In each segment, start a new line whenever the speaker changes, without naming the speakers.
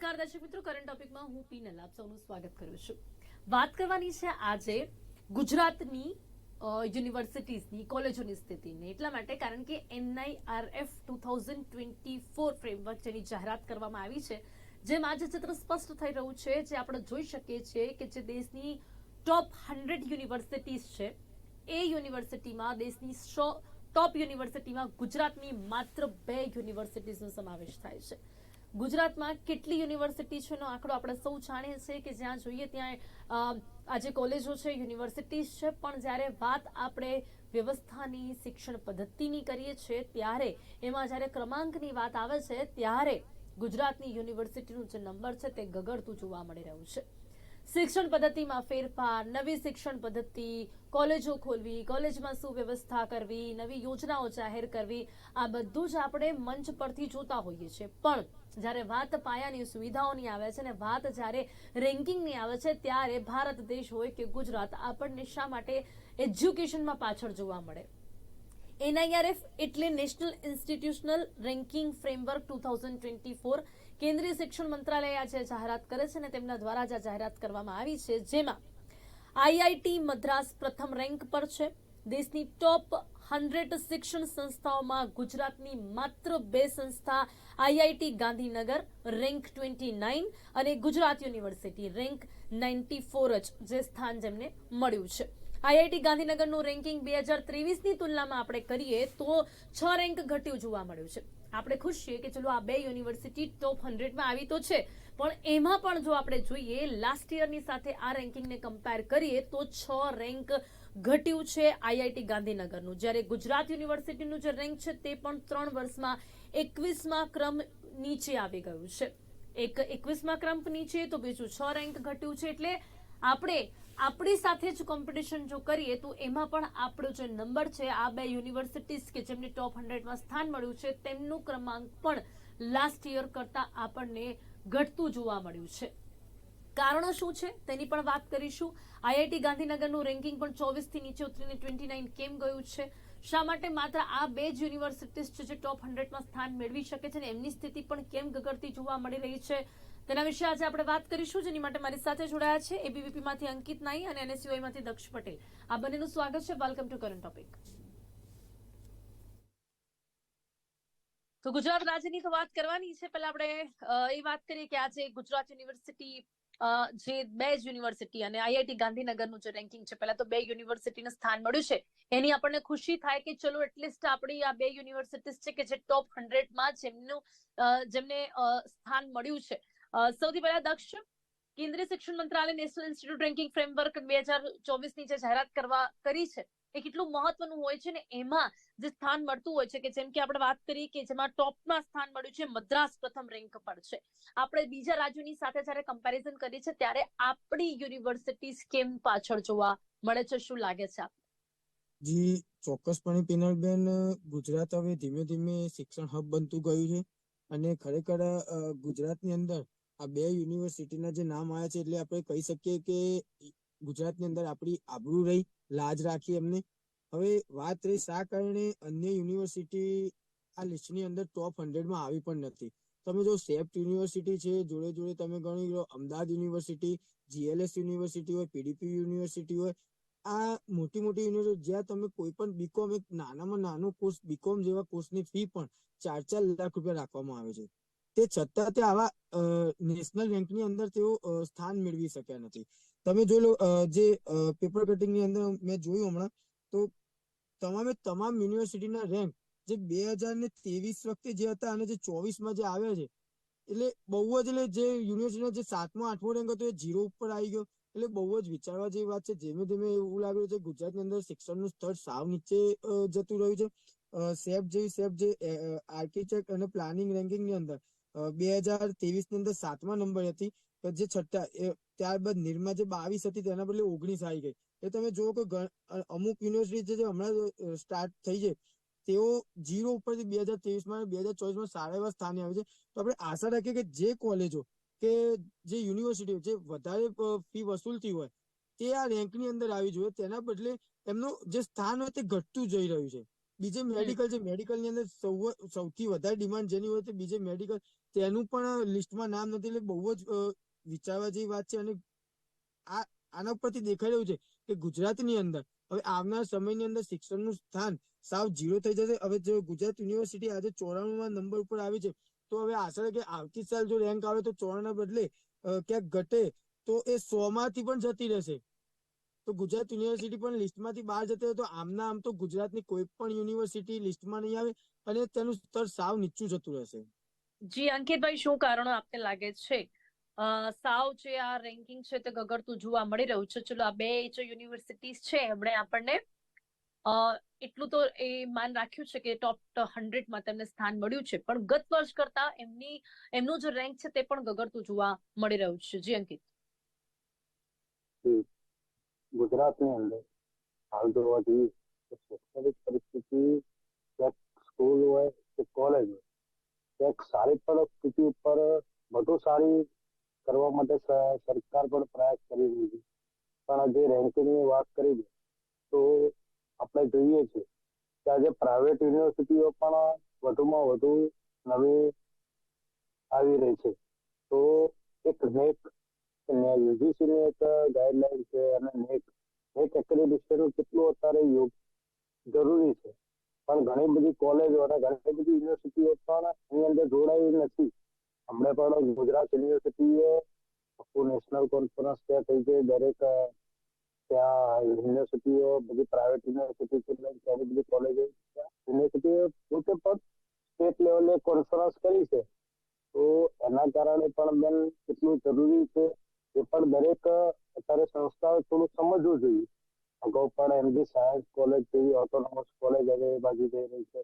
નમસ્કાર, દર્શક મિત્રો. કરંટ ટોપિકમાં હું પી નલાબ સૌનું સ્વાગત કરું છું. વાત કરવાની છે આજે ગુજરાતની યુનિવર્સિટીઝની કોલેજોની સ્થિતિની. એટલા માટે કારણ કે NIRF two thousand twenty four framework જેની જાહેરાત કરવામાં આવી છે, જેમાં જે ચિત્ર સ્પષ્ટ થઈ રહ્યું છે જે આપણે જોઈ શકીએ છીએ કે જે દેશની ટોપ હંડ્રેડ યુનિવર્સિટીઝ છે, એ યુનિવર્સિટીમાં, દેશની સો ટોપ યુનિવર્સિટીમાં ગુજરાતની માત્ર બે યુનિવર્સિટીઝનો સમાવેશ થાય છે. ગુજરાતમાં કેટલી યુનિવર્સિટી છે એનો આંકડો આપણે સૌ જાણીએ છીએ કે જ્યાં જોઈએ ત્યાં આજે કોલેજો છે, યુનિવર્સિટીઝ છે, પણ જ્યારે વાત આપણે વ્યવસ્થાની, શિક્ષણ પદ્ધતિની કરીએ છીએ, ત્યારે એમાં જ્યારે ક્રમાંકની વાત આવે છે, ત્યારે ગુજરાતની યુનિવર્સિટીનું જે નંબર છે તે ગગડતું જોવા મળી રહ્યું છે. શિક્ષણ પદ્ધતિમાં ફેરફાર, નવી શિક્ષણ પદ્ધતિ, કોલેજો ખોલવી, કોલેજમાં સુવ્યવસ્થા કરવી, નવી યોજનાઓ જાહેર કરવી, આ બધું જ આપણે મંચ પરથી જોતા હોઈએ છીએ. પણ જ્યારે વાત પાયાની સુવિધાઓની આવે છે અને વાત જ્યારે રેન્કિંગની આવે છે, ત્યારે ભારત દેશ હોય કે ગુજરાત, આપણને શા માટે એજ્યુકેશનમાં પાછળ જોવા મળે? એનઆઈઆરએફ એટલે national institutional ranking framework two thousand twenty four કેન્દ્રીય શિક્ષણ મંત્રાલય આજે જાહેરાત કરે છે અને તેમના દ્વારા જ આ જાહેરાત કરવામાં આવી છે, જેમાં આઈઆઈટી મદ્રાસ પ્રથમ રેન્ક પર છે. દેશની ટોપ હંડ્રેડ શિક્ષણ સંસ્થાઓમાં ગુજરાતની માત્ર બે સંસ્થા IIT Gandhinagar rank twenty nine અને Gujarat university rank ninety four જ જે સ્થાન જેમને મળ્યું છે. આઈઆઈટી ગાંધીનગરનું રેન્કિંગ બે હજાર ત્રેવીસની તુલનામાં આપણે કરીએ તો છ રેન્ક ઘટ્યું જોવા મળ્યું છે. આપણે ખુશ છીએ કે ચલો, આ બે યુનિવર્સિટી ટોપ હંડ્રેડમાં આવી તો છે. પણ એમાં પણ જો આપણે જોઈએ લાસ્ટ યરની સાથે આ રેન્કિંગને કમ્પેર કરીએ તો છ રેન્ક ઘટ્યું છે આઈઆઈટી ગાંધીનગરનું. જ્યારે ગુજરાત યુનિવર્સિટીનું જે રેન્ક છે તે પણ ત્રણ વર્ષમાં એકવીસમાં ક્રમ નીચે આવી ગયું છે. એક એકવીસમાં ક્રમ નીચે તો બીજું છ રેન્ક ઘટ્યું છે એટલે આપણે આપણી સાથે જ કોમ્પિટિશન જો કરીએ તો એમાં પણ આપણો જે નંબર છે, આ બે યુનિવર્સિટીઝ કે જેમને ટોપ હંડ્રેડમાં સ્થાન મળ્યું છે, તેમનું ક્રમાંક પણ લાસ્ટ યર કરતાં આપણને ઘટતું જોવા મળ્યું છે. કારણો શું છે? તેની પણ વાત કરીશું. આઈઆઈટી ગાંધીનગરનું રેન્કિંગ પણ ચોવીસથી નીચે ઉતરીને ટ્વેન્ટી નાઇન કેમ ગયું છે? શા માટે માત્ર આ બે જ યુનિવર્સિટીઝ છે જે ટોપ હંડ્રેડમાં સ્થાન મેળવી શકે છે અને એમની સ્થિતિ પણ કેમ ગગડતી જોવા મળી રહી છે? તેના વિશે આજે આપણે વાત કરીશું. જેની માટે મારી સાથે જોડાયા છે એબીવીપી માંથી અંકિત નાઈ અને એનએસયુઆઈ માંથી દક્ષ પટેલ. આ બંનેનું સ્વાગત છે. વેલકમ ટુ કરંટ ટોપિક તો ગુજરાત રાજ્યની તો વાત કરવાની છે. પહેલા આપણે એ વાત કરીએ કે આજે ગુજરાત યુનિવર્સિટી જે બે જ યુનિવર્સિટી અને આઈઆઈટી ગાંધીનગરનું જે રેન્કિંગ છે, પહેલા તો બે યુનિવર્સિટીને સ્થાન મળ્યું છે. એની આપણને ખુશી થાય કે ચલો એટલીસ્ટ આપણી આ બે યુનિવર્સિટીઝ છે કે જે ટોપ હંડ્રેડમાં જેમનું જેમને સ્થાન મળ્યું છે. સૌથી પહેલા દક્ષ કેન્દ્રીય શિક્ષણ મંત્રાલય નેશનલ ઇન્સ્ટિટ્યૂટ રેન્કિંગ ફ્રેમવર્ક બે હજાર ચોવીસની જે જાહેરાત કરવા કરી છે, એ કેટલું મહત્વનું હોય છે ને એમાં જે સ્થાન મળતું હોય છે કે જેમ કે આપણે વાત કરીએ કે જેમાં ટોપમાં સ્થાન મળ્યું છે મદ્રાસ પ્રથમ રેન્ક પર છે. આપણે બીજા રાજ્યોની સાથે જ્યારે કમ્પેરિઝન કરીએ છીએ ત્યારે આપણી યુનિવર્સિટીઝ કેમ પાછળ જોવા મળે છે, શું લાગે છે આપ
જી, ચોક્કસપણે પિનલબેન, ગુજરાત હવે ધીમે ધીમે શિક્ષણ હબ બનતું ગયું છે અને ખરેખર ગુજરાતની અંદર આ બે યુનિવર્સિટીના જે નામ આવ્યા છે એટલે આપણે કહી શકીએ કે ગુજરાતની અંદર આપણી આબરૂ રહી, લાજ રાખી એમને. હવે વાત રહી શા કારણે અન્ય યુનિવર્સિટી આ લિસ્ટની અંદર ટોપ હંડ્રેડમાં આવી પણ નથી? તમે જો સેફ્ટ યુનિવર્સિટી છે, જોડે જોડે તમે ગણી લો, અમદાવાદ યુનિવર્સિટી જીએલએસ યુનિવર્સિટી હોય પીડીપી યુનિવર્સિટી હોય, આ મોટી મોટી યુનિવર્સિટી જ્યાં તમે કોઈ પણ બીકોમ એક નાનામાં નાનો કોર્સ બીકોમ જેવા કોર્સની ફી પણ ચાર ચાર લાખ રૂપિયા રાખવામાં આવે છે. તે છતાં તે આવા નેશનલ રેન્કની અંદર તેઓ સ્થાન મેળવી શક્યા નથી. તમે જોઈ લો જે પેપર કટિંગની અંદર મેં જોયું હમણાં, તો તમામે તમામ યુનિવર્સિટીના રેન્ક જે બે હજાર ને ત્રેવીસ વખતે જે હતા અને જે ચોવીસમાં જે આવ્યા છે, એટલે બહુ જ એટલે જે યુનિવર્સિટીનો જે સાતમો, આઠમો રેન્ક હતો એ જીરો ઉપર આવી ગયો. એટલે બહુ જ વિચારવા જેવી વાત છે. ધીમે ધીમે એવું લાગે છે ગુજરાતની અંદર શિક્ષણનું સ્તર સાવ નીચે જતું રહ્યું છે. સેફ જેવી સેફ જે આર્કિટેક્ટ અને પ્લાનિંગ રેન્કિંગની અંદર. બે હજાર ત્રેવીસની અંદર સાતમા નંબર હતી. જે છઠ્ઠા ત્યારબાદ નિરમા જે બાવીસ હતી તેના બદલે ઓગણીસ આવી ગઈ. એ તમે જુઓ કે અમુક યુનિવર્સિટી જે હમણાં સ્ટાર્ટ થઈ છે, તેઓ જીરો ઉપરથી બે હજાર ત્રેવીસમાં બે હજાર ચોવીસમાં સારા એવા સ્થાને આવે છે. તો આપણે આશા રાખીએ કે જે કોલેજો કે જે યુનિવર્સિટીઓ જે વધારે ફી વસૂલતી હોય, તે આ રેન્કની અંદર આવી જોઈએ. તેના બદલે એમનું જે સ્થાન હોય તે ઘટતું જઈ રહ્યું છે. બીજે મેડિકલ છે મેડિકલની અંદર સૌથી વધારે ડિમાન્ડ જેની હોય છે બીજે મેડિકલ તેનું પણ લિસ્ટમાં નામ નથી એટલે બહુ જ વિચારવા જેવી વાત છે અને આ આના ઉપરથી દેખાઈ રહ્યું છે કે ગુજરાતની અંદર હવે આવનાર સમયની અંદર શિક્ષણનું સ્થાન સાવ ઝીરો થઈ જશે. હવે જો ગુજરાત યુનિવર્સિટી આજે ચોરાણુંમાં નંબર ઉપર આવી છે તો હવે આશા છે કે આવતી સાલ જો રેન્ક આવે તો ચોરાણા બદલે ક્યાંક ઘટે તો એ સો માંથી પણ જતી રહેશે. તો ગુજરાત યુનિવર્સિટી પણ લિસ્ટમાંથી બહાર જતી હોય તો આમના આમ તો ગુજરાતની કોઈ પણ યુનિવર્સિટી લિસ્ટમાં નહીં આવે અને તેનું સ્તર સાવ નીચું જતું રહેશે.
જી અંકિતભાઈ શું કારણો આપને લાગે છે? સાવ જે આ રેન્કિંગ છે તે ગગડતું જોવા મળી રહ્યું છે. ચલો આ બે જે યુનિવર્સિટીઝ છે એમણે આપણને અ, એટલું તો એ માન રાખ્યું છે કે ટોપ હંડ્રેડમાં તેમને સ્થાન મળ્યું છે. પણ ગત વર્ષ કરતા એમની એમનું જે રેન્ક છે તે પણ ગગડતું જોવા મળી રહ્યું છે. જી અંકિત.
ગુજરાતની અંદર હાલ જોવા જઈએ શૈક્ષણિક પરિસ્થિતિ ક્યાંક સ્કૂલ હોય કે કોલેજ હોય ક્યાંક સારી પરિસ્થિતિ ઉપર વધુ સારી કરવા માટે સરકાર પણ પ્રયાસ કરી રહી છે. પણ જે રેન્કિંગની વાત કરી તો આપણે જોઈએ છીએ કે આજે પ્રાઇવેટ યુનિવર્સિટીઓ પણ વધુમાં વધુ નવી આવી રહી છે. તો એક નેક યુજીસી ની એક ગાઈડલાઈન છે અને નેક નેક એક્રેડિટેશન કેટલું અત્યારે યોગ, જરૂરી છે. પણ ઘણી બધી કોલેજો અને ઘણી બધી યુનિવર્સિટીઓ પણ એની અંદર જોડાઈ નથી. હમણાં પણ ગુજરાત યુનિવર્સિટીએ આખું નેશનલ કોન્ફરન્સ ત્યાં થઈ ગઈ, દરેક, ત્યાં યુનિવર્સિટીઓ બધી પ્રાઇવેટ યુનિવર્સિટી ઘણી બધી કોલેજો યુનિવર્સિટીઓ પોતે પણ સ્ટેટ લેવલે કોન્ફરન્સ કરી છે. તો એના કારણે પણ બેન કેટલું જરૂરી છે એ પણ દરેક, અત્યારે સંસ્થાઓ થોડું સમજવું જોઈએ. અગાઉ પણ એમજી સાયન્સ કોલેજ જેવી ઓટોનોમસ કોલેજ હવે એ બાજુ જઈ રહી છે.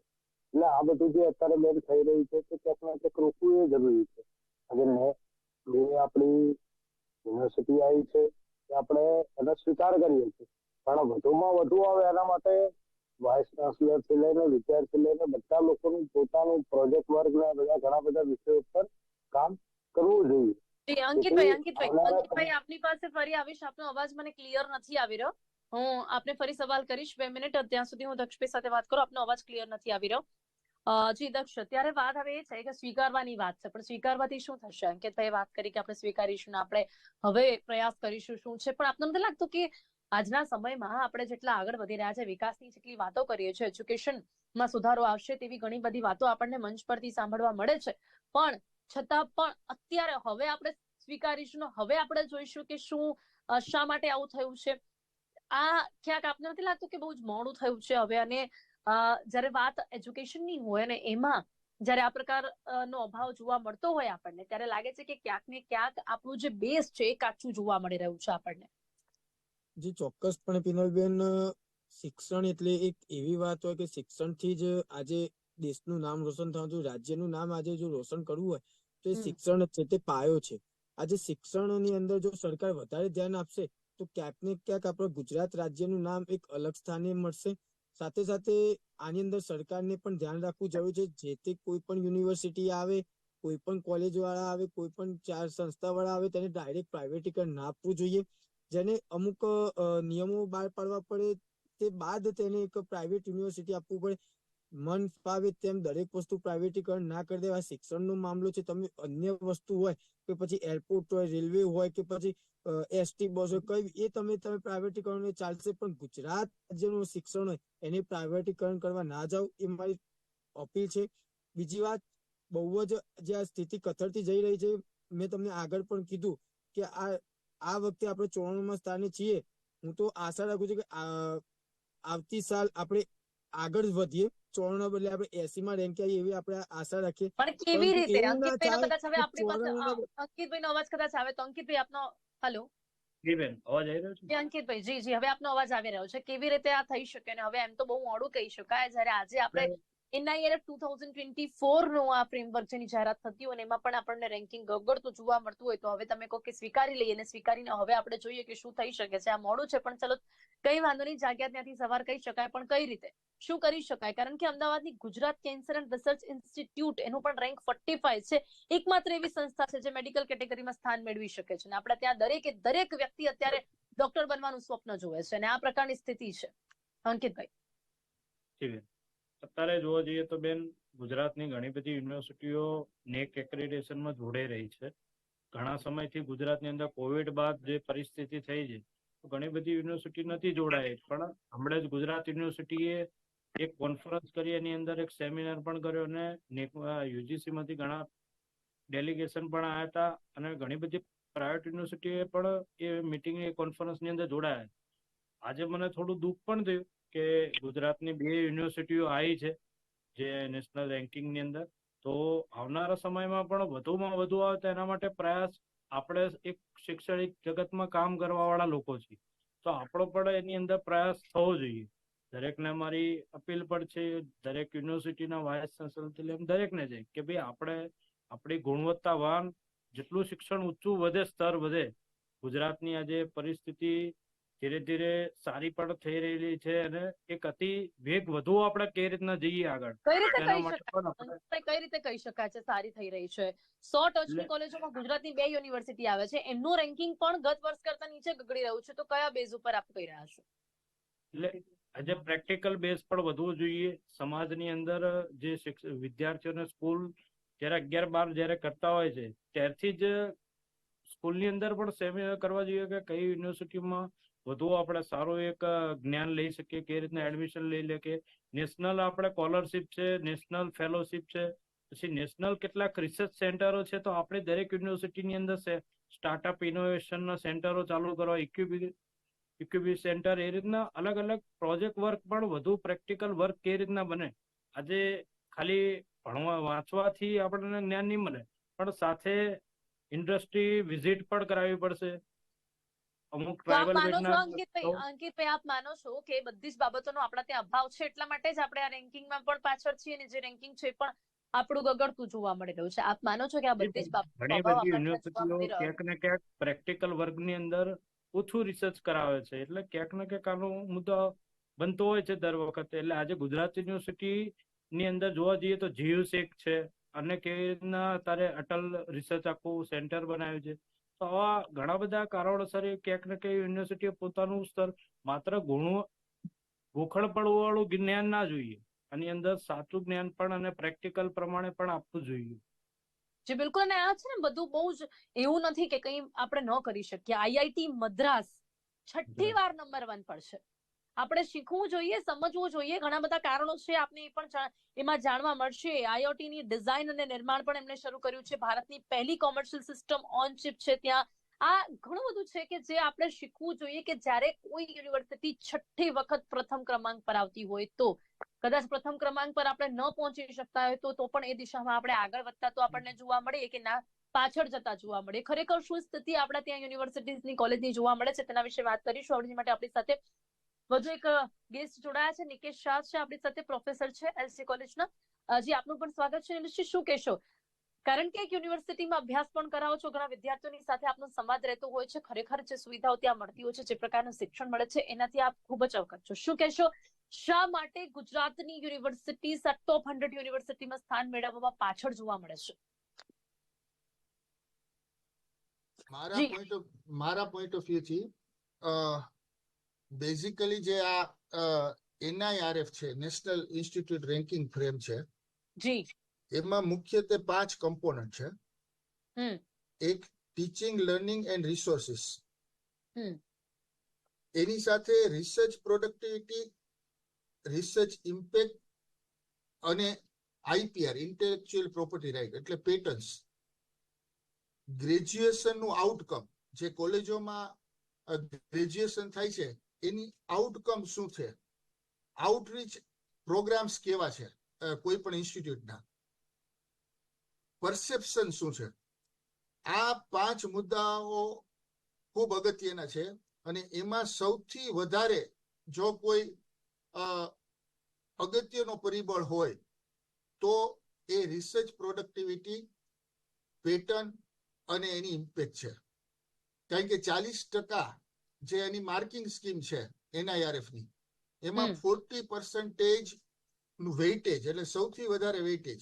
એટલે આ બધું જે અત્યારે બેન થઈ રહ્યું છે કે ક્યાંક ને ક્યાંક રોકવું એ જરૂરી છે. ને જે આપણી યુનિવર્સિટી આવી છે એ આપણે એનો સ્વીકાર કરીએ છીએ. પણ વધુમાં વધુ આવે એના માટે વાઇસ ચાન્સલરથી લઈને વિદ્યાર્થી લઈને બધા લોકોનું પોતાનું પ્રોજેક્ટ વર્ક ને બધા ઘણા બધા વિષયો ઉપર કામ કરવું જોઈએ.
જી અંકિતભાઈ અંકિતભાઈ અંકિતભાઈ આપની પાસે ફરી આવીશ. આપનો અવાજ મને ક્લિયર નથી આવી રહ્યો. હું આપને ફરી સવાલ કરીશ. બે મિનિટ ત્યાં સુધી હું દક્ષભાઈ સાથે વાત કરું. આપનો અવાજ ક્લિયર નથી આવી રહ્યો. જી દક્ષ ત્યારે વાત હવે એ છે કે સ્વીકારવાની વાત છે. પણ સ્વીકારવાથી શું થશે? અંકિતભાઈ વાત કરી કે આપણે સ્વીકારીશું ને આપણે હવે પ્રયાસ કરીશું શું છે. પણ આપને નથી લાગતું કે આજના સમયમાં આપણે જેટલા આગળ વધી રહ્યા છે વિકાસની જેટલી વાતો કરીએ છીએ એજ્યુકેશનમાં સુધારો આવશે તેવી ઘણી બધી વાતો આપણને મંચ પરથી સાંભળવા મળે છે. પણ છતાં પણ અત્યારે હવે આપણે સ્વીકારીશું હવે આપણે જોઈશું કે શું શા માટે આવું થયું છે. આ ક્યાંક આપને નથી લાગતું કે બહુ જ મોડું થયું છે હવે? અને જ્યારે વાત એજ્યુકેશનની હોય અને એમાં જ્યારે આ પ્રકાર નો અભાવ જોવા મળતો હોય આપણને, ત્યારે લાગે છે કે ક્યાંક ને ક્યાંક આપણું જે બેઝ છે એ કાચું જોવા મળી રહ્યું છે આપણને.
જે, ચોક્કસપણે પિનલબેન શિક્ષણ એટલે એક એવી વાત હોય કે શિક્ષણથી જ આજે દેશનું નામ રોશન થવાનું રાજ્યનું નામ આજે જો રોશન કરવું હોય તો એ શિક્ષણ છે તે પાયો છે. આજે શિક્ષણની અંદર જો સરકાર વધારે ધ્યાન આપશે તો ક્યાંક ને ક્યાંક આપણા ગુજરાત રાજ્યનું નામ એક અલગ સ્થાને મળશે. સાથે સાથે આની અંદર સરકારને પણ ધ્યાન રાખવું જરૂરી છે જે તે કોઈ પણ યુનિવર્સિટી આવે કોઈ પણ કોલેજ વાળા આવે કોઈ પણ ચાર સંસ્થા વાળા આવે તેને ડાયરેક્ટ પ્રાઇવેટીકરણ ના આપવું જોઈએ. જેને અમુક નિયમો બહાર પાડવા પડે તે બાદ તેને એક પ્રાઇવેટ યુનિવર્સિટી આપવું પડે. મન ફાવે તેમ દરેક વસ્તુ પ્રાઇવેટીકરણ ના કરી દેવા. શિક્ષણનો મામલો છે, તમે અન્ય વસ્તુ હોય કે પછી એરપોર્ટ હોય રેલવે હોય કે પછી એસટી બસ હોય, કઈ એ તમે તમે પ્રાઇવેટીકરણ ચાલશે, પણ ગુજરાત રાજ્યનું શિક્ષણ હોય, એને પ્રાઇવેટીકરણ કરવા ના જાવ, એ મારી અપીલ છે. બીજી વાત, બહુ જ જે આ સ્થિતિ કથળતી જઈ રહી છે, મેં તમને આગળ પણ કીધું કે આ આ વખતે આપણે ચોરાણુંમાં સ્થાને છીએ. હું તો આશા રાખું છું કે આવતી સાલ આપણે આગળ વધીએ. ચોરાણું બદલે આપણે એસી માં રેન્ક આવીએ એવી આપણે આશા રાખીએ.
પણ કેવી રીતે?
અંકિતભાઈ ના
કદાચ હવે આપણી પાસે અંકિતભાઈ નો અવાજ કદાચ આવે તો અંકિતભાઈ આપનો હલો.
જી બેન અવાજ આવી રહ્યો છે?
જી અંકિતભાઈ જી જી હવે આપનો અવાજ આવી રહ્યો છે. કેવી રીતે આ થઈ શકે ને? હવે એમ તો બહુ મોડું કહી શકાય. જ્યારે આજે આપણે એનઆઈઆરએફ ટુ થાઉઝન્ડ ટ્વેન્ટી ફોરનું આ ફ્રેમવર્ક જેની જાહેરાત થતી હોય એમાં પણ આપણને રેન્કિંગ ગગડતું જોવા મળતું હોય તો હવે તમે કહો કે સ્વીકારી લઈએ અને સ્વીકારીને હવે આપણે જોઈએ કે શું થઈ શકે છે. આ મોડું છે પણ ચલો કઈ વાંધો નહીં, જાગ્યા ત્યાંથી સવાર કહી શકાય પણ કઈ રીતે? શું કરી શકાય? કારણ કે અમદાવાદની Gujarat cancer and research institute એનું પણ રેન્ક ફોર્ટી ફાઈવ છે. એકમાત્ર એવી સંસ્થા છે જે મેડિકલ કેટેગરીમાં સ્થાન મેળવી શકે છે. અને આપણે ત્યાં દરેકે, દરેક વ્યક્તિ અત્યારે ડોક્ટર બનવાનું સ્વપ્ન જોવે છે. અને આ પ્રકારની સ્થિતિ છે. અંકિતભાઈ.
અત્યારે જોવા જઈએ તો બેન, ગુજરાતની ઘણી બધી યુનિવર્સિટીઓ નેક એક્રેડિટેશનમાં જોડાઈ રહી છે. ઘણા સમયથી ગુજરાતની અંદર કોવિડ બાદ જે પરિસ્થિતિ થઈ છે ઘણી બધી યુનિવર્સિટી નથી જોડાઈ. પણ હમણાં જ ગુજરાત યુનિવર્સિટીએ એક કોન્ફરન્સ કરી, એની અંદર એક સેમિનાર પણ કર્યો અને યુજીસીમાંથી ઘણા ડેલિગેશન પણ આવ્યા હતા અને ઘણી બધી પ્રાઇવેટ યુનિવર્સિટીએ પણ એ મિટિંગ, એ કોન્ફરન્સની અંદર જોડાયા. આજે મને થોડું દુઃખ પણ થયું કે ગુજરાતની બે યુનિવર્સિટીઓ આવી છે, જે નેશનલ રેન્કિંગની અંદર, તો આવનારા સમયમાં પણ વધુમાં વધુ આવે તેના માટે પ્રયાસ આપણે એક શૈક્ષણિક જગતમાં કામ કરવા વાળા લોકો છીએ. તો આપણો પણ એની અંદર પ્રયાસ થવો જોઈએ. દરેકને મારી અપીલ પણ છે, દરેક યુનિવર્સિટીના વાયસ ચાન્સેલરથી લઈને દરેકને છે, કે ભાઈ આપણે આપણી ગુણવત્તાવાન જેટલું શિક્ષણ ઊંચું વધે, સ્તર વધે, ગુજરાતની આજે પરિસ્થિતિ ધીરે ધીરે સારી પણ થઈ રહેલી છે અને એક અતિ વેગ વધુ આપણે કઈ રીતના જઈએ આગળ.
કઈ રીતે કહી શકાય? કઈ રીતે કહી શકાય છે સારી થઈ રહી છે? સો ટોચની કોલેજોમાં ગુજરાતની બે યુનિવર્સિટી આવે છે. એમનું રેન્કિંગ પણ ગત વર્ષ કરતા નીચે ગગડી રહ્યું છે. તો કયા બેઝ ઉપર આપ કહી રહ્યા છો?
એટલે આજે પ્રેક્ટિકલ બેઝ પણ વધવું જોઈએ. સમાજની અંદર જે વિદ્યાર્થીઓને સ્કૂલ જ્યારે અગિયાર બાર જ્યારે કરતા હોય છે ત્યારથી જ સ્કૂલની અંદર પણ સેમિનાર કરવા જોઈએ કે કઈ યુનિવર્સિટીમાં વધુ આપણે સારું એક જ્ઞાન લઈ શકીએ કે રીતના એડમિશન લઈ લે કે નેશનલ આપણે સ્કોલરશિપ છે નેશનલ ફેલોશિપ છે, પછી નેશનલ કેટલાક રિસર્ચ સેન્ટરો છે તો આપણે દરેક યુનિવર્સિટીની અંદર સ્ટાર્ટઅપ ઇનોવેશનના સેન્ટરો ચાલુ કરવા ઇક્યુબી ઇક્યુબી સેન્ટર એ રીતના અલગ અલગ પ્રોજેક્ટ વર્ક પણ વધુ પ્રેક્ટિકલ વર્ક કે રીતના બને. આજે ખાલી ભણવા, વાંચવાથી આપણને જ્ઞાન નહીં મળે, પણ સાથે ઇન્ડસ્ટ્રી વિઝિટ પણ કરાવવી પડશે. અમુક ટ્રાઇબલ
અંકિતભાઈ આપ માનો છો કે બધી જ બાબતોનો આપણા ત્યાં અભાવ છે? એટલા માટે જ આપણે આ રેન્કિંગમાં પણ પાછળ છીએ અને જે રેન્કિંગ છે પણ આપણું ગગડતું જોવા મળી રહ્યું છે. આપ માનો છો કે આ બધી જ
ઘણી બધી યુનિવર્સિટીઓ ક્યાંક ને ક્યાંક પ્રેક્ટિકલ વર્ગની અંદર ઓછું રિસર્ચ કરાવે છે. એટલે ક્યાંક ને ક્યાંક આનો મુદ્દો બનતો હોય છે દર વખતે. એટલે આજે ગુજરાત યુનિવર્સિટી ની અંદર જોવા જઈએ તો જીયુસેક છે અને કેવી રીતના તારે અટલ રિસર્ચ આખું સેન્ટર બનાવ્યું છે. તો આવા ઘણા બધા કારણોસર ક્યાંક ને ક્યાંક યુનિવર્સિટીએ પોતાનું સ્તર માત્ર ગુણ ગોખણ જ્ઞાન ના જોઈએ. આની અંદર સાચું જ્ઞાન પણ અને પ્રેક્ટિકલ પ્રમાણે પણ આપવું જોઈએ.
જે બિલકુલ. અને આ છે ને બધું બહુ જ એવું નથી કે કંઈ આપણે ન કરી શકીએ. આઈઆઈટી મદ્રાસ છઠ્ઠી વાર નંબર વન પર છે. આપણે શીખવું જોઈએ, સમજવું જોઈએ. ઘણા બધા કારણો છે, આપને એ પણ એમાં જાણવા મળશે. IoT ની ડિઝાઇન અને નિર્માણ પણ એમણે શરૂ કર્યું છે. ભારતની પહેલી કોમર્શિયલ સિસ્ટમ ઓન ચિપ છે ત્યાં. આ ઘણું બધું છે કે જે આપણે શીખવું જોઈએ કે જ્યારે કોઈ યુનિવર્સિટી છઠ્ઠી વખત પ્રથમ ક્રમાંક પર આવતી હોય તો. કદાચ પ્રથમ ક્રમાંક પર આપણે ન પહોંચી શકતા હોય તો તો પણ એ દિશામાં આપણે આગળ વધતા તો આપણને જોવા મળે કે ના, પાછળ જતા જોવા મળે. ખરેખર શું સ્થિતિ આપણા ત્યાં યુનિવર્સિટીઝની, કોલેજની જોવા મળે છે તેના વિશે વાત કરીશું. આપણી માટે આપણી સાથે વધુ એક ગેસ્ટ જોડાયા છે. નિકેશ શાહ છે આપણી સાથે પ્રોફેસર છે એલસી કોલેજના જી આપનું પણ સ્વાગત છે. નિશ્ચિત શું કહેશો? કારણ કે એક યુનિવર્સિટીમાં અભ્યાસ પણ કરાવો છો ઘણા વિદ્યાર્થીઓની સાથે આપનો સંવાદ રહેતો હોય છે. ખરેખર જે સુવિધાઓ ત્યાં મળતી હોય છે જે પ્રકારનું શિક્ષણ મળે છે એનાથી આપ ખૂબ જ અવગત છો. શું કહેશો? શા માટે ગુજરાતની યુનિવર્સિટી ટોપ હંડ્રેડ યુનિવર્સિટીમાં સ્થાન મેળવવામાં પાછળ જોવા મળે છે?
મારા પોઈન્ટ ઓફ મારા પોઈન્ટ ઓફ વ્યૂ થી બેઝિકલી જે આ એનઆઈઆરએફ છે નેશનલ ઇન્સ્ટિટ્યૂટ રેન્કિંગ ફ્રેમ છે
જી.
એમાં મુખ્યત્વે પાંચ કમ્પોનન્ટ છે. એક ટીચિંગ લર્નિંગ એન્ડ રિસોર્સિસ એની સાથે રિસર્ચ પ્રોડક્ટિવિટી રિસર્ચ ઇમ્પેક્ટ અને આઈપીઆર ઇન્ટેલેક્ચ્યુઅલ પ્રોપર્ટી રાઇટ એટલે પેટન્ટ ગ્રેજ્યુએશનનું આઉટકમ જે કોલેજોમાં ગ્રેજ્યુએશન થાય છે એની આઉટકમ શું છે? આઉટરીચ પ્રોગ્રામ્સ કેવા છે? કોઈ પણ ઇન્સ્ટિટ્યૂટના પરસેપ્શન શું છે? આ પાંચ મુદ્દાઓ ખૂબ અગત્યના છે અને એમાં સૌથી વધારે જો કોઈ અગત્યનો પરિબળ હોય, તો એ રિસર્ચ પ્રોડક્ટિવિટી પેટર્ન અને એની ઇમ્પેક્ટ છે. કારણ કે ચાલીસ ટકા જે એની માર્કિંગ સ્કીમ છે એનઆઈઆરએફની એમાં ફોર્ટી પર્સન્ટેજનું વેઇટેજ એટલે સૌથી વધારે વેઇટેજ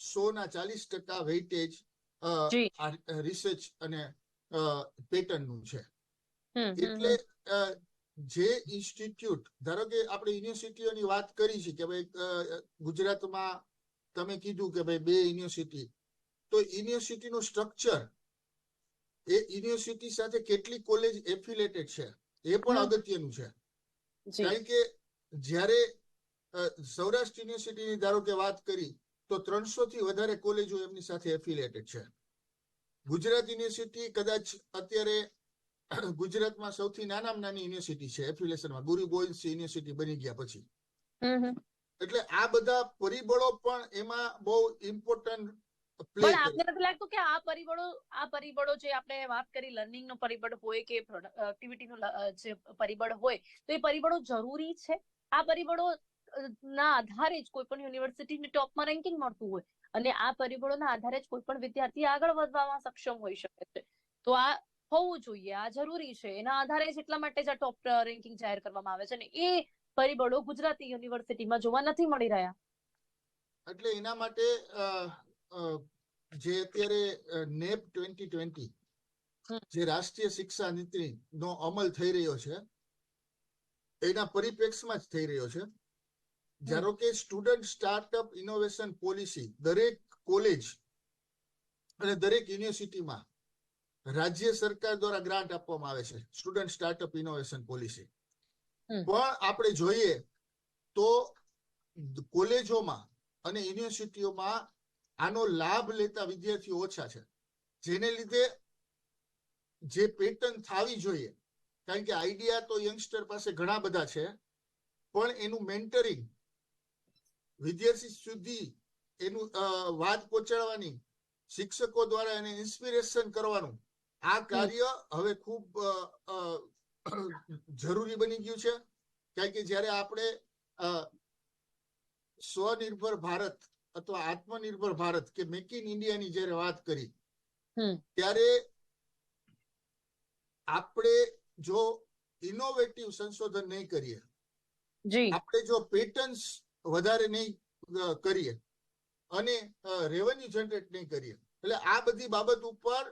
સો ના ચાલીસ ટકા વેઇટેજ રિસર્ચ અને પેટર્નનું છે. એટલે જે ઇન્સ્ટિટ્યૂટ ધારો કે આપણે યુનિવર્સિટીઓની વાત કરી છે કે ભાઈ ગુજરાતમાં તમે કીધું કે ભાઈ બે યુનિવર્સિટી તો યુનિવર્સિટીનું સ્ટ્રક્ચર એ યુનિવર્સિટી સાથે કેટલી કોલેજ એફિલેટેડ છે એ પણ અગત્યનું છે. કારણ કે જ્યારે સૌરાષ્ટ્ર યુનિવર્સિટીની ધારો કે વાત કરી તો ત્રણસો થી વધારે કોલેજો એમની સાથે એફિલેટેડ છે. ગુજરાત યુનિવર્સિટી કદાચ અત્યારે ગુજરાતમાં સૌથી નાનામાં નાની યુનિવર્સિટી છે એફિલેશનમાં ગુરુ બોયસ યુનિવર્સિટી બની ગયા પછી. એટલે આ બધા પરિબળો પણ એમાં બહુ ઇમ્પોર્ટન્ટ
પણ આપને નથી લાગતું કે આ પરિબળો આ પરિબળો જે આપણે વાત કરી લર્નિંગ નો પરિબળ હોય કે પ્રોડક્ટિવિટી નો જે પરિબળ હોય તો એ પરિબળો જરૂરી છે? આ પરિબળો ના આધારે જ કોઈ પણ યુનિવર્સિટીને ટોપમાં રેન્કિંગ મળતું હોય અને આ પરિબળોના આધારે જ કોઈ પણ વિદ્યાર્થી આગળ વધવામાં સક્ષમ હોઈ શકે છે. તો આ હોવું જોઈએ આ જરૂરી છે. એના આધારે જ એટલા માટે જ આ ટોપ રેન્કિંગ જાહેર કરવામાં આવે છે ને એ પરિબળો ગુજરાતી યુનિવર્સિટીમાં જોવા નથી મળી રહ્યા.
એટલે એના માટે જે અત્યારે નેપ ટ્વેન્ટી ટ્વેન્ટી જે રાષ્ટ્રીય શિક્ષા નીતિ નો અમલ થઈ રહ્યો છે એના પરિપ્રેક્ષમાં જ થઈ રહ્યો છે. ધારો કે સ્ટુડન્ટ સ્ટાર્ટઅપ ઇનોવેશન પોલિસી દરેક કોલેજ અને દરેક યુનિવર્સિટીમાં રાજ્ય સરકાર દ્વારા ગ્રાન્ટ આપવામાં આવે છે સ્ટુડન્ટ સ્ટાર્ટઅપ ઇનોવેશન પોલિસી. પણ આપણે જોઈએ તો કોલેજોમાં અને યુનિવર્સિટીઓમાં આનો લાભ લેતા વિદ્યાર્થીઓ ઓછા છે. જેને લીધે જે પેટર્ન થવી જોઈએ, કારણ કે આઈડિયા તો યંગસ્ટર પાસે ઘણા બધા છે, પણ એનું મેન્ટરિંગ વિદ્યાર્થી સુધી એનું વાત પહોંચાડવાની, શિક્ષકો દ્વારા એને ઇન્સ્પિરેશન કરવાનું, આ કાર્ય હવે ખૂબ જરૂરી બની ગયું છે. કારણ કે જ્યારે આપણે સ્વનિર્ભર ભારત અથવા આત્મનિર્ભર ભારત કે મેક ઇન ઇન્ડિયાની જયારે વાત કરી ત્યારે આપણે જો ઇનોવેટિવ સંશોધન નહીં કરીએ આપણે જો પેટર્ન્સ વધારે નહીં કરીએ અને રેવન્યુ જનરેટ નહીં કરીએ એટલે આ બધી બાબત ઉપર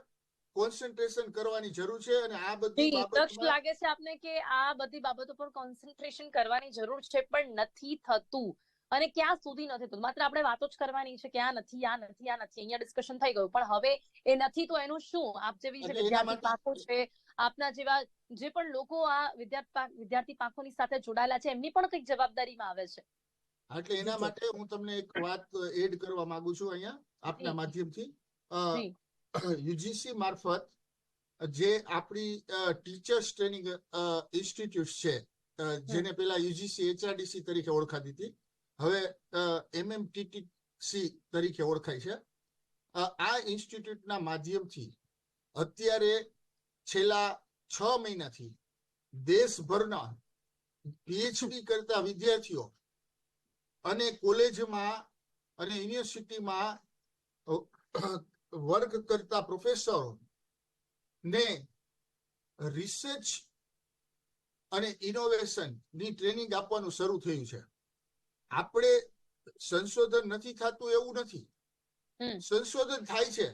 કોન્સન્ટ્રેશન કરવાની જરૂર છે અને આ બધી
જી લાગે છે આપને કે આ બધી બાબતો પર કોન્સન્ટ્રેશન કરવાની જરૂર છે પણ નથી થતું. અને ક્યાં સુધી નથી થતું? માત્ર આપણે વાતો જ કરવાની છે કે આ નથી આ નથી આ નથી. અહીંયા ડિસ્કશન થઈ ગયું. પણ હવે એ નથી તો એનું શું? આપ જેવી
છે
વિદ્યાર્થી પાકો છે આપના જેવા જે પણ લોકો આ વિદ્યાર્થી વિદ્યાર્થી પાકોની સાથે જોડાયેલા છે એમની પણ કંઈક જવાબદારીમાં આવે છે.
એટલે એના માટે હું તમને એક વાત એડ કરવા માંગુ છું અહીંયા આપના. માધ્યમથી. યુજીસી મારફત જે આપણી ટીચર્સ ટ્રેનિંગ ઇન્સ્ટિટ્યૂટ છે જેને પેલા યુજીસી એચઆરડીસી તરીકે ઓળખાતી હતી હવે એમએમટીટીસી તરીકે ઓળખાય છે. આ ઇન્સ્ટિટ્યૂટના માધ્યમથી અત્યારે છેલ્લા છ મહિનાથી દેશભરના પીએચડી કરતા વિદ્યાર્થીઓ અને કોલેજમાં અને યુનિવર્સિટીમાં વર્ક કરતા પ્રોફેસરો ને રિસર્ચ અને ઇનોવેશનની ટ્રેનિંગ આપવાનું શરૂ થયું છે. આપણે સંશોધન નથી થતું એવું નથી. સંશોધન થાય છે.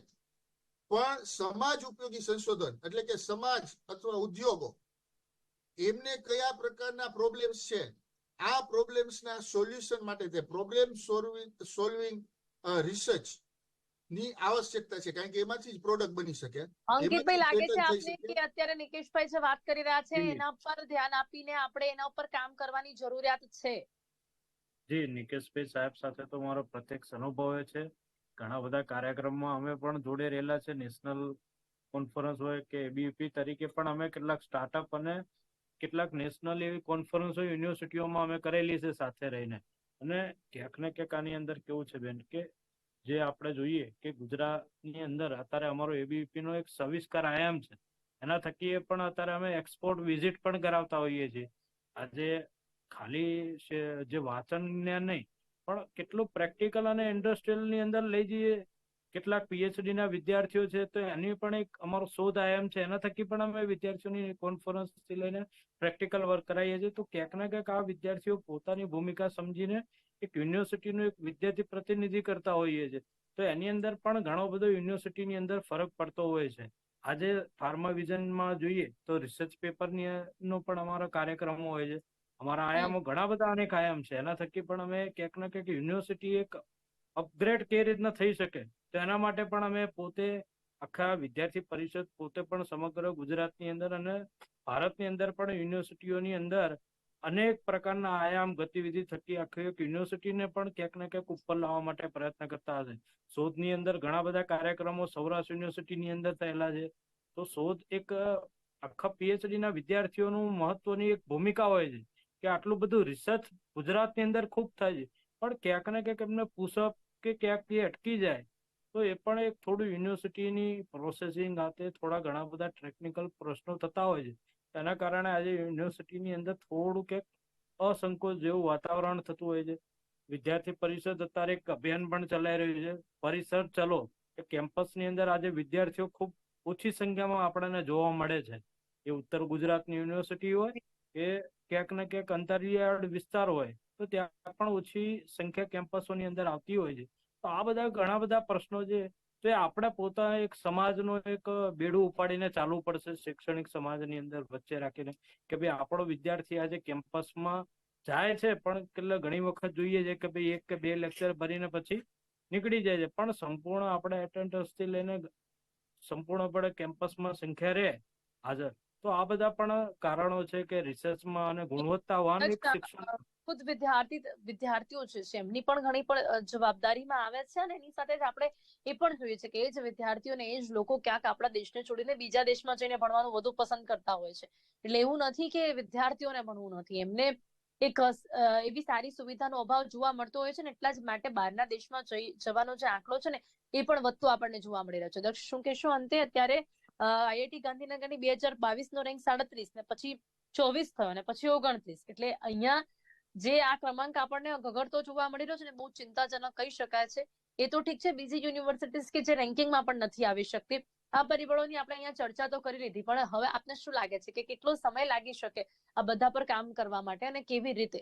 પણ સમાજ ઉપયોગી સંશોધન એટલે કે સમાજ અથવા ઉદ્યોગો એમને કયા પ્રકારના પ્રોબ્લેમ્સ છે? આ પ્રોબ્લેમ્સના સોલ્યુશન માટે તે પ્રોબ્લેમ સોલ્વિંગ સોલ્વિંગ રિસર્ચની આવશ્યકતા છે. કારણ કે એમાંથી જ પ્રોડક્ટ બની શકે.
અંકિતભાઈ લાગે છે આપને કે અત્યારે નિકેશભાઈ જે વાત કરી રહ્યા છે એના પર ધ્યાન આપીને આપણે એના ઉપર કામ કરવાની જરૂરિયાત છે.
જી નિકેશભાઈ સાહેબ સાથે તો મારો પ્રત્યક્ષ અનુભવ છે. ઘણા બધા કાર્યક્રમમાં અમે પણ જોડે રહેલા છે. નેશનલ કોન્ફરન્સ હોય કે એબીપી તરીકે પણ અમે કેટલાક સ્ટાર્ટઅપ અને કેટલાક નેશનલ એવી કોન્ફરન્સો યુનિવર્સિટીઓમાં અમે કરેલી છે સાથે રહીને. અને ક્યાંક ને ક્યાંક આની અંદર કેવું છે બેન કે જે આપણે જોઈએ કે ગુજરાતની અંદર અત્યારે અમારો એબીપી નો એક સવિસ્કાર આયામ છે. એના થકી પણ અત્યારે અમે એક્સપોર્ટ વિઝિટ પણ કરાવતા હોઈએ છીએ. આજે ખાલી જે વાંચન નહીં, પણ કેટલું પ્રેક્ટિકલ અને ઇન્ડસ્ટ્રીયલની અંદર લઈ જઈએ. કેટલાક પીએચડી ના વિદ્યાર્થીઓ છે, તો એની પણ એક અમારો શોધ આયામ છે. એના થકી પણ અમે વિદ્યાર્થીઓની કોન્ફરન્સથી લઈને પ્રેક્ટિકલ વર્ક કરાવીએ છીએ. તો ક્યાંક ને ક્યાંક આ વિદ્યાર્થીઓ પોતાની ભૂમિકા સમજીને એક યુનિવર્સિટીનું એક વિદ્યાર્થી પ્રતિનિધિ કરતા હોઈએ છે તો એની અંદર પણ ઘણો બધો યુનિવર્સિટીની અંદર ફરક પડતો હોય છે. આજે ફાર્મા વિઝનમાં જોઈએ, તો રિસર્ચ પેપરની નો પણ અમારા કાર્યક્રમો હોય છે. અમારા આયામો ઘણા બધા અનેક આયામ છે. એના થકી પણ અમે ક્યાંક ને ક્યાંક યુનિવર્સિટી એક અપગ્રેડ કઈ રીતના થઈ શકે. તો એના માટે પણ અમે પોતે આખા વિદ્યાર્થી પરિષદ પોતે પણ સમગ્ર ગુજરાતની અંદર અને ભારતની અંદર પણ યુનિવર્સિટીઓની અંદર અનેક પ્રકારના આયામ ગતિવિધિ થકી આખી એક યુનિવર્સિટીને પણ ક્યાંક ને ક્યાંક ઉપર લાવવા માટે પ્રયત્ન કરતા હશે. શોધની અંદર ઘણા બધા કાર્યક્રમો સૌરાષ્ટ્ર યુનિવર્સિટીની અંદર થયેલા છે. તો શોધ એક આખા પીએચડી ના વિદ્યાર્થીઓનું મહત્વની એક ભૂમિકા હોય છે. કે આટલું બધું રિસર્ચ ગુજરાતની અંદર ખૂબ થાય છે. પણ ક્યાંક ને ક્યાંક એમને પુશઅપ કે ક્યાંક એ અટકી જાય, તો એ પણ એક થોડું યુનિવર્સિટીની પ્રોસેસિંગ હાથે થોડા ઘણા બધા ટેકનિકલ પ્રશ્નો થતા હોય છે. તેના કારણે આજે યુનિવર્સિટીની અંદર થોડું ક્યાંક અસંકોચ જેવું વાતાવરણ થતું હોય છે. વિદ્યાર્થી પરિષદ અત્યારે એક અભિયાન પણ ચલાવી રહ્યું છે. પરિસર ચલો એ કેમ્પસની અંદર આજે વિદ્યાર્થીઓ ખૂબ ઓછી સંખ્યામાં આપણને જોવા મળે છે. એ ઉત્તર ગુજરાતની યુનિવર્સિટી હોય કે ક્યાંક ને ક્યાંક અંતરિયાળ વિસ્તાર હોય, તો ત્યાં પણ ઓછી સંખ્યા કેમ્પસોની અંદર આવતી હોય છે. તો આ બધા ઘણા બધા પ્રશ્નો છે તો આપણે પોતા એક સમાજનો એક બેડું ઉપાડીને ચાલવું પડશે શૈક્ષણિક સમાજની અંદર વચ્ચે રાખીને, કે ભાઈ આપણો વિદ્યાર્થી આજે કેમ્પસમાં જાય છે, પણ કેટલા ઘણી વખત જોઈએ છે કે ભાઈ એક કે બે લેક્ચર ભરીને પછી નીકળી જાય છે. પણ સંપૂર્ણ આપણે attendance થી લઈને સંપૂર્ણપણે કેમ્પસમાં સંખ્યા રહે, હાજર. તો આ બધા પણ કારણો છે કે રિસર્ચમાં અને ગુણવત્તાવાન શિક્ષણ
ખુદ વિદ્યાર્થી વિદ્યાર્થીઓ છે એમની પણ ઘણી પણ જવાબદારીમાં આવે છે અને એની સાથે જ આપણે એ પણ જોઈએ છે કે એ જ વિદ્યાર્થીઓને એ જ લોકો ક્યાંક આપણા દેશને છોડીને બીજા દેશમાં જઈને ભણવાનું વધુ પસંદ કરતા હોય છે. એટલે એવું નથી કે વિદ્યાર્થીઓને ભણવું નથી. એમને એક એવી સારી સુવિધાનો અભાવ જોવા મળતો હોય છે ને એટલા જ માટે બહારના દેશમાં જઈ જવાનો જે આંકડો છે ને એ પણ વધતો આપણને જોવા મળી રહ્યો છે. દક્ષ શું કહેશો? અંતે અત્યારે આઈઆઈટી ગાંધીનગરની બે હજાર બાવીસ નો રેન્ક સાડત્રીસ ને પછી ચોવીસ થયો ને પછી ઓગણત્રીસ. એટલે અહીંયા જે આ ક્રમાંક આપણને ગગડતો જોવા મળી રહ્યો છે ને બહુ ચિંતાજનક કહી શકાય છે. એ તો ઠીક છે, બીજી યુનિવર્સિટીઝ કે જે રેન્કિંગમાં પણ નથી આવી શકતી. આ પરિબળોની આપણે અહીંયા ચર્ચા તો કરી લીધી, પણ હવે આપને શું લાગે છે કે કેટલો સમય લાગી શકે આ બધા પર કામ કરવા માટે અને કેવી રીતે?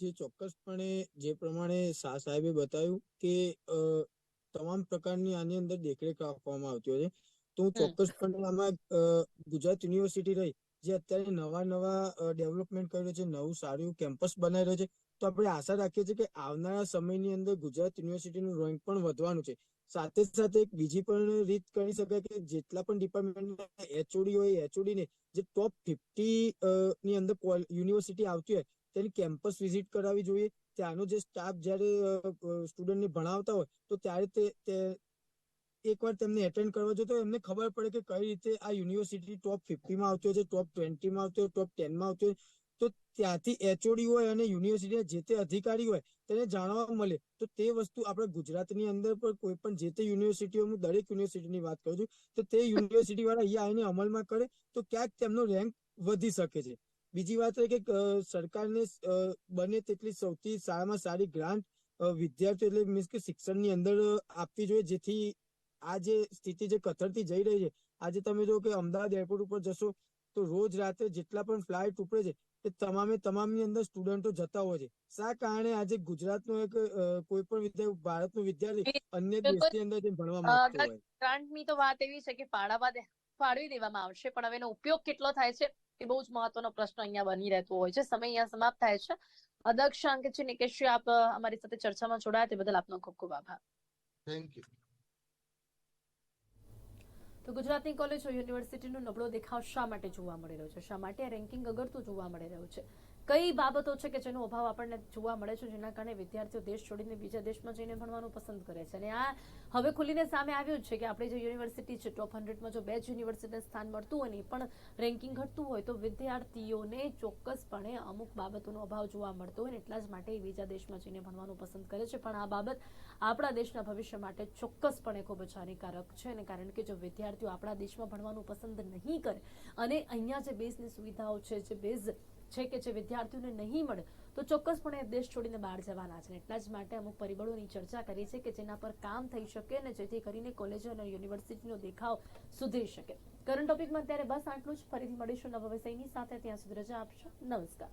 જે ચોક્કસપણે જે પ્રમાણે શાહ સાહેબે બતાવ્યું કે તમામ પ્રકારની આની અંદર દેખરેખ રાખવામાં આવતી હોય છે. તો હું. ચોક્કસપણે આમાં ગુજરાત યુનિવર્સિટી રહી જે અત્યારે નવા નવા ડેવલપમેન્ટ કરી રહ્યો છે નવું સારું કેમ્પસ બનાવી રહ્યો છે તો આપણે આશા રાખીએ છીએ કે આવનારા સમયની અંદર ગુજરાત યુનિવર્સિટીનું રેન્ક પણ વધવાનું છે સાથે સાથે એક બીજી પણ રીત કરી શકાય કે જેટલા પણ ડિપાર્ટમેન્ટ એચઓડી હોય એચઓડી ને જે ટોપ ફિફ્ટી ની અંદર યુનિવર્સિટી આવતી હોય તેની કેમ્પસ વિઝિટ કરાવવી જોઈએ ત્યાંનો જે સ્ટાફ જ્યારે સ્ટુડન્ટને ભણાવતા હોય તો ત્યારે તે એકવાર તેમને એટેન્ડ કરવા જોઈએ તો એમને ખબર પડે કે કઈ રીતે આ યુનિવર્સિટી ટોપ ફિફ્ટીમાં આવતી હોય છે ટોપ ટ્વેન્ટીમાં આવતી હોય ટોપ ટેનમાં આવતી હોય. તો ત્યાંથી એચઓડી હોય અને યુનિવર્સિટીના જે તે અધિકારી હોય તેને જાણવા મળે. તો તે વસ્તુ આપણે ગુજરાતની અંદર પણ કોઈ પણ જે તે યુનિવર્સિટીઓ હું દરેક યુનિવર્સિટીની વાત કરું છું, તો તે યુનિવર્સિટી વાળા અહીંયા આવીને અમલમાં કરે તો ક્યાંક તેમનો રેન્ક વધી શકે છે. બીજી વાત એ કે સરકારને બને તેટલી સૌથી સારામાં સારી ગ્રાન્ટ વિદ્યાર્થીઓ એટલે મીન્સ કે શિક્ષણની અંદર આપવી જોઈએ જેથી આ જે સ્થિતિ જે કથળતી જઈ રહી છે આજે તમે જો કે અમદાવાદ એરપોર્ટ ઉપર જશો તો રોજ રાતે જેટલા પણ ફ્લાઇટ ઉપડે છે એ તમામે તમામની અંદર સ્ટુડન્ટો જતા હોય છે. શા કારણે આજે ગુજરાતનો એક કોઈ પણ વિદ્યાર્થી ભારતનો વિદ્યાર્થી અન્ય. દેશની અંદર જઈને ભણવા માંગતો હોય.
ગ્રાન્ટની તો વાત એવી છે કે ફાળવવા દે ફાળવી દેવામાં આવશે પણ હવે એનો ઉપયોગ કેટલો થાય છે એ બહુ જ મહત્વનો પ્રશ્ન અહીંયા બની રહેતો હોય છે. સમય અહીંયા સમાપ્ત થાય છે. અધ્યક્ષ અંક છે નિકેશજી આપ અમારી સાથે ચર્ચામાં જોડાયા તે બદલ આપનો ખૂબ ખૂબ આભાર.
થેન્ક યુ
તો ગુજરાતની કોલેજો યુનિવર્સિટીનો નબળો દેખાવ શા માટે જોવા મળી રહ્યો છે? શા માટે રેન્કિંગ અગરતું જોવા મળી રહ્યું છે? કઈ બાબતો છે કે જેનો અભાવ આપણને જોવા મળે છે, જેના કારણે વિદ્યાર્થીઓ દેશ છોડીને બીજા દેશમાં જઈને ભણવાનું પસંદ કરે છે? અને આ હવે ખુલીને સામે આવ્યું છે કે આપણી જે યુનિવર્સિટી છે ટોપ હંડ્રેડમાં જો બે જ યુનિવર્સિટીને સ્થાન મળતું હોય ને પણ રેન્કિંગ ઘટતું હોય તો વિદ્યાર્થીઓને ચોક્કસપણે અમુક બાબતોનો અભાવ જોવા મળતો હોય એટલા જ માટે એ બીજા દેશમાં જઈને ભણવાનું પસંદ કરે છે. પણ આ બાબત આપણા દેશના ભવિષ્ય માટે ચોક્કસપણે ખૂબ જ હાનિકારક છે અને કારણ કે જો વિદ્યાર્થીઓ આપણા દેશમાં ભણવાનું પસંદ નહીં કરે અને અહીંયા જે બેઝની સુવિધાઓ છે, જે બેઝ છે કે જે વિદ્યાર્થીઓને નહીં મળે, તો ચોક્કસપણે દેશ છોડીને બહાર જવાના છે. એટલા જ માટે અમુક પરિબળોની ચર્ચા કરી છે કે જેના પર કામ થઈ શકે ને જેથી કરીને કોલેજો અને યુનિવર્સિટીનો દેખાવ સુધરી શકે. કરંટ ટોપિકમાં અત્યારે બસ આટલું જ. ફરીથી મળીશું નવા વિષયની સાથે. ત્યાં સુધી રજા આપશો. નમસ્કાર.